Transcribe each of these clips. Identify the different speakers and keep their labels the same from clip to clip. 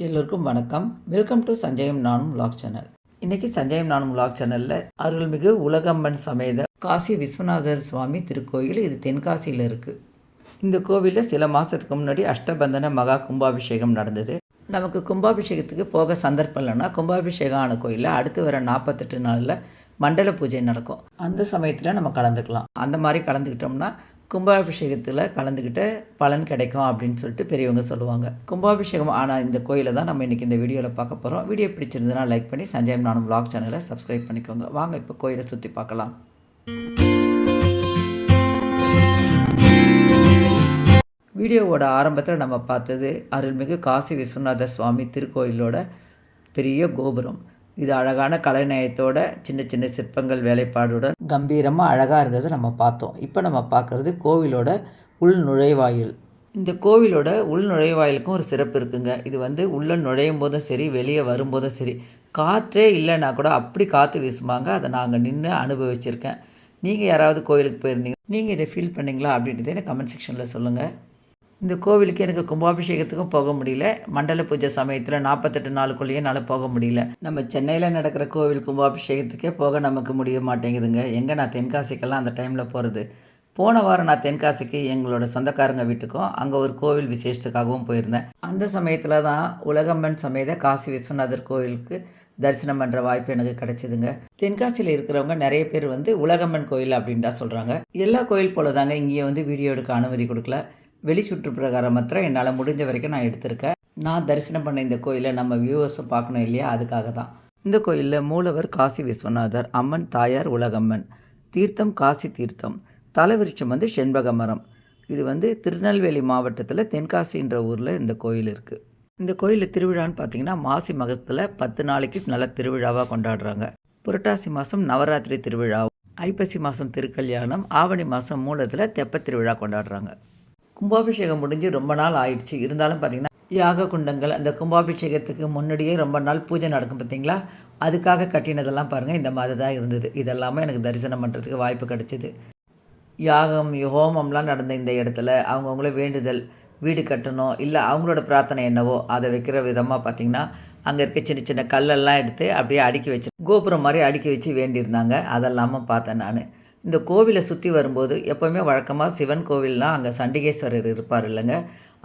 Speaker 1: எல்லோருக்கும் வணக்கம். Welcome to சஞ்சயம் நானும் லாக் சேனல் இன்னைக்கு சஞ்சயம் நானும் லாக் சேனலில் அருள்மிகு உலகம்மன் சமேத காசி விஸ்வநாதர் சுவாமி திருக்கோயில் இது தென்காசியில் இருக்குது இந்த கோவிலில் சில மாதத்துக்கு முன்னாடி அஷ்டபந்தன மகா கும்பாபிஷேகம் நடந்தது. நமக்கு கும்பாபிஷேகத்துக்கு போக சந்தர்ப்பம் இல்லைன்னா கும்பாபிஷேகம் ஆன கோயிலில் அடுத்து வர நாற்பத்தெட்டு நாளில் மண்டல பூஜை நடக்கும். அந்த சமயத்தில் நம்ம கலந்துக்கலாம். அந்த மாதிரி கலந்துக்கிட்டோம்னா கும்பாபிஷேகத்தில் கலந்துக்கிட்டு பலன் கிடைக்கும் அப்படின்னு சொல்லிட்டு பெரியவங்க சொல்லுவாங்க. கும்பாபிஷேகம் ஆனால் இந்த கோயிலை தான் நம்ம இன்றைக்கி இந்த வீடியோவில் பார்க்க போகிறோம் வீடியோ பிடிச்சிருந்ததுன்னா லைக் பண்ணி சஞ்சயம் நானும் vlog சேனலை சப்ஸ்கிரைப் பண்ணிக்கோங்க. வாங்க இப்போ கோயிலை சுற்றி பார்க்கலாம். வீடியோவோட ஆரம்பத்தில் நம்ம பார்த்தது அருள்மிகு காசி விஸ்வநாத சுவாமி திருக்கோயிலோட பெரிய கோபுரம். இது அழகான கலைநயத்தோட சின்ன சின்ன சிற்பங்கள் வேலைப்பாடுடன் கம்பீரமாக அழகாக இருந்ததை நம்ம பார்த்தோம். இப்போ நம்ம பார்க்குறது கோவிலோட உள் நுழைவாயில். இந்த கோவிலோட உள் நுழைவாயிலுக்கும் ஒரு சிறப்பு இருக்குங்க. இது வந்து உள்ளே நுழையும் போதும் சரி வெளியே வரும்போதும் சரி. காற்றே இல்லைன்னா கூட அப்படி காற்று வீசுவாங்க அதை நாங்கள் நின்று அனுபவிச்சிருக்கேன். நீங்கள் யாராவது கோயிலுக்கு போயிருந்தீங்க நீங்கள் இதை ஃபீல் பண்ணீங்களா அப்படின்றத கமெண்ட் செக்ஷனில் சொல்லுங்கள் இந்த கோவிலுக்கு எனக்கு கும்பாபிஷேகத்துக்கும் போக முடியல. மண்டல பூஜை சமயத்தில் நாற்பத்தெட்டு நாளுக்குள்ளேயே என்னால் போக முடியல. நம்ம சென்னையில் நடக்கிற கோவில் கும்பாபிஷேகத்துக்கே போக நமக்கு முடிய மாட்டேங்குதுங்க. எங்கே நான் தென்காசிக்கெல்லாம் அந்த டைமில் போகிறது போன வாரம் நான் தென்காசிக்கு எங்களோட சொந்தக்காரங்க வீட்டுக்கும் அங்கே ஒரு கோவில் விசேஷத்துக்காகவும் போயிருந்தேன். அந்த சமயத்தில் தான் உலகம்மன் சமேத காசி விஸ்வநாதர் கோவிலுக்கு தரிசனம் பண்ணுற வாய்ப்பு எனக்கு கிடைச்சிதுங்க. தென்காசியில் இருக்கிறவங்க நிறைய பேர் வந்து உலகம்மன் கோயில் அப்படின்னு தான் சொல்கிறாங்க எல்லா கோயில் போல தாங்க இங்கேயே வந்து வீடியோ எடுக்க அனுமதி கொடுக்கல. வெளி சுற்றுப்பிரகாரம் மாத்திரம் என்னால் முடிஞ்ச வரைக்கும் நான் எடுத்திருக்கேன். நான் தரிசனம் பண்ண இந்த கோயிலை நம்ம வியூவர்ஸை பார்க்கணும் இல்லையா? அதுக்காக தான் இந்த கோயிலில் மூலவர் காசி விஸ்வநாதர் அம்மன் தாயார் உலகம்மன். தீர்த்தம் காசி தீர்த்தம். தலைவிருட்சம் வந்து செண்பக மரம் இது வந்து திருநெல்வேலி மாவட்டத்தில் தென்காசின்ற ஊரில் இந்த கோயில் இருக்குது இந்த கோயிலில் திருவிழான்னு பார்த்தீங்கன்னா மாசி மகத்தில் பத்து நாளைக்கு நல்ல திருவிழாவாக கொண்டாடுறாங்க. புரட்டாசி மாதம் நவராத்திரி திருவிழா ஐப்பசி மாதம் திருக்கல்யாணம் ஆவணி மாதம் மூலத்தில் தெப்பத் திருவிழா கொண்டாடுறாங்க. கும்பாபிஷேகம் முடிஞ்சு ரொம்ப நாள் ஆயிடுச்சு. இருந்தாலும் பார்த்தீங்கன்னா யாக குண்டங்கள் அந்த கும்பாபிஷேகத்துக்கு முன்னாடியே ரொம்ப நாள் பூஜை நடக்கும் பார்த்தீங்களா அதுக்காக கட்டினதெல்லாம் பாருங்கள் இந்த மாதிரி தான் இருந்தது. இதெல்லாமே எனக்கு தரிசனம் பண்ணுறதுக்கு வாய்ப்பு கிடச்சிது. யாகம் ஹோமம்லாம் நடந்த இந்த இடத்துல அவங்கவுங்கள வேண்டுதல் வீடு கட்டணும் இல்லை அவங்களோட பிரார்த்தனை என்னவோ அதை வைக்கிற விதமாக பார்த்திங்கன்னா அங்கே இருக்க சின்ன சின்ன கல்லெல்லாம் எடுத்து அப்படியே அடுக்கி வச்சு கோபுரம் மாதிரி அடுக்கி வச்சு வேண்டியிருந்தாங்க. அதெல்லாமல் பார்த்தேன் நான். இந்த கோவிலை சுற்றி வரும்போது எப்போவுமே வழக்கமாக சிவன் கோவில்லாம் அங்கே சண்டிகேஸ்வரர் இருப்பார் இல்லைங்க.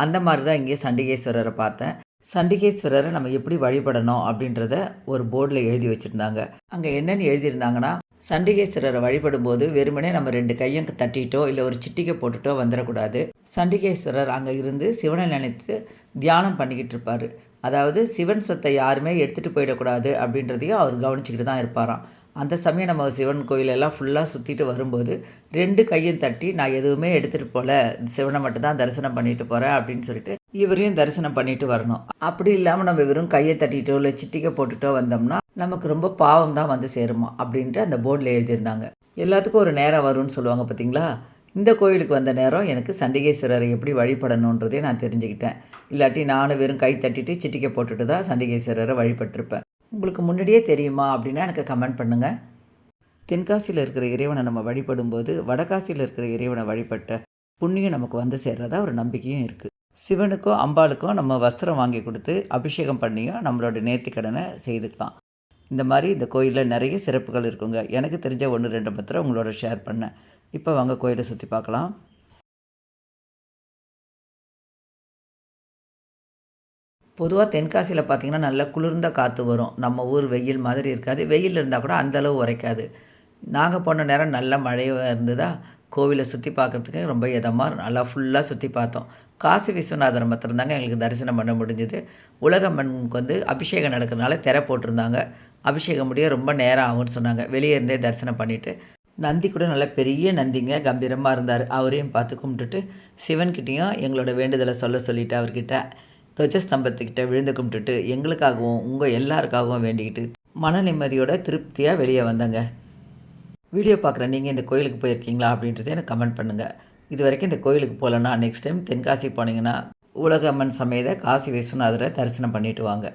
Speaker 1: அந்த மாதிரி தான் இங்கே சண்டிகேஸ்வரரை பார்த்தேன். சண்டிகேஸ்வரரை நம்ம எப்படி வழிபடணும் அப்படின்றத ஒரு போர்டில் எழுதி வச்சுருந்தாங்க. அங்கே என்னென்னு எழுதியிருந்தாங்கன்னா சண்டிகேஸ்வரரை வழிபடும்போது வெறுமனே நம்ம ரெண்டு கையும் தட்டிட்டோ இல்லை ஒரு சிட்டிக்கை போட்டுட்டோ வந்துடக்கூடாது. சண்டிகேஸ்வரர் அங்கே இருந்து சிவனை நினைத்து தியானம் பண்ணிக்கிட்டு இருப்பார். அதாவது சிவன் சொத்தை யாருமே எடுத்துகிட்டு போயிடக்கூடாது அப்படின்றதையும் அவர் கவனிச்சுக்கிட்டு தான் இருப்பாராம். அந்த சமயம் நம்ம சிவன் கோயிலெல்லாம் ஃபுல்லாக சுற்றிட்டு வரும்போது ரெண்டு கையும் தட்டி நான் எதுவுமே எடுத்துகிட்டு போகல சிவனை மட்டும்தான் தரிசனம் பண்ணிட்டு போகிறேன் அப்படின்னு சொல்லிட்டு இவரையும் தரிசனம் பண்ணிட்டு வரணும். அப்படி இல்லாமல் நம்ம வெறும் கையை தட்டிட்டோ இல்லை சிட்டிக்கை போட்டுட்டோ வந்தோம்னா நமக்கு ரொம்ப பாவம் தான் வந்து சேருமா அப்படின்ட்டு அந்த போர்டில் எழுதியிருந்தாங்க. எல்லாத்துக்கும் ஒரு நேரம் வரும்னு சொல்லுவாங்க பார்த்தீங்களா? இந்த கோயிலுக்கு வந்த நேரம் எனக்கு சண்டிகேஸ்வரரை எப்படி வழிபடணுன்றதே நான் தெரிஞ்சுக்கிட்டேன். இல்லாட்டி நானும் வெறும் கை தட்டிட்டு சிட்டிக்கை போட்டுட்டு தான் சண்டிகேஸ்வரரை வழிபட்டிருப்பேன். உங்களுக்கு முன்னாடியே தெரியுமா அப்படின்னா எனக்கு கமெண்ட் பண்ணுங்கள் தென்காசியில் இருக்கிற இறைவனை நம்ம வழிபடும்போது வடகாசியில் இருக்கிற இறைவனை வழிபட்ட புண்ணியம் நமக்கு வந்து சேர்றதா ஒரு நம்பிக்கையும் இருக்குது சிவனுக்கும் அம்பாளுக்கும் நம்ம வஸ்திரம் வாங்கி கொடுத்து அபிஷேகம் பண்ணியும் நம்மளோட நேர்த்திக்கடனை செய்துக்கலாம். இந்த மாதிரி இந்த கோயிலில் நிறைய சிறப்புகள் இருக்குங்க. எனக்கு தெரிஞ்ச ஒன்று ரெண்டு பத்திரம் உங்களோட ஷேர் பண்ணேன். இப்போ வாங்க கோயிலை சுற்றி பார்க்கலாம். பொதுவாக தென்காசியில் பார்த்திங்கன்னா நல்ல குளிர்ந்த காற்று வரும். நம்ம ஊர் வெயில் மாதிரி இருக்காது. வெயில் இருந்தால் கூட அந்தளவு உரைக்காது. நாங்கள் போன நேரம் நல்ல மழையாக இருந்ததா? கோவிலை சுற்றி பார்க்குறதுக்கு ரொம்ப இதமாக நல்லா ஃபுல்லாக சுற்றி பார்த்தோம். காசி விஸ்வநாதர் மாத்திரம்தாங்க எங்களுக்கு தரிசனம் பண்ண முடிஞ்சுது. உலகம்மனுக்கு வந்து அபிஷேகம் நடக்கிறதுனால திரை போட்டிருந்தாங்க. அபிஷேகம் முடிய ரொம்ப நேரம் ஆகும்னு சொன்னாங்க. வெளியே இருந்தே தரிசனம் பண்ணிவிட்டு நந்தி கூட நல்ல பெரிய நந்திங்க கம்பீரமாக இருந்தார். அவரையும் பார்த்து கும்பிட்டுட்டு சிவன்கிட்டேயும் எங்களோட வேண்டுதலை சொல்ல சொல்லிவிட்டு அவர்கிட்ட துவஜஸ்தம்பத்துக்கிட்ட விழுந்து கும்பிட்டுட்டு எங்களுக்காகவும் உங்கள் எல்லாருக்காகவும் வேண்டிக்கிட்டு மன நிம்மதியோட திருப்தியாக வெளியே வந்தேங்க. வீடியோ பார்க்குற நீங்கள் இந்த கோயிலுக்கு போயிருக்கீங்களா அப்படின்றத எனக்கு கமெண்ட் பண்ணுங்கள் இது வரைக்கும் இந்த கோயிலுக்கு போகலன்னா நெக்ஸ்ட் டைம் தென்காசி போனீங்கன்னா உலகம்மன் சமேத காசி விஸ்வநாதரை தரிசனம் பண்ணிட்டு வாங்க.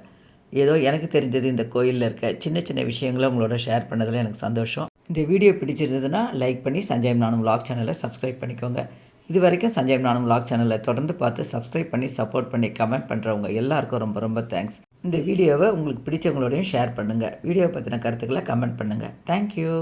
Speaker 1: ஏதோ எனக்கு தெரிஞ்சது இந்த கோயிலில் இருக்க சின்ன சின்ன விஷயங்களை உங்களோட ஷேர் பண்ணதில் எனக்கு சந்தோஷம். இந்த வீடியோ பிடிச்சிருந்ததுன்னா லைக் பண்ணி சஞ்சயம் நானும் விலாக் சேனலை சப்ஸ்கிரைப் பண்ணிக்கோங்க. இது வரைக்கும் சஞ்சய் நானும் விலாக் சேனலை தொடர்ந்து பார்த்து சப்ஸ்கிரைப் பண்ணி சப்போர்ட் பண்ணி கமெண்ட் பண்ணுறவங்க எல்லாருக்கும் ரொம்ப ரொம்ப தேங்க்ஸ் இந்த வீடியோவை உங்களுக்கு பிடிச்சவங்களோடையும் ஷேர் பண்ணுங்கள் வீடியோ பற்றின கருத்துக்களை கமெண்ட் பண்ணுங்கள் தேங்க்யூ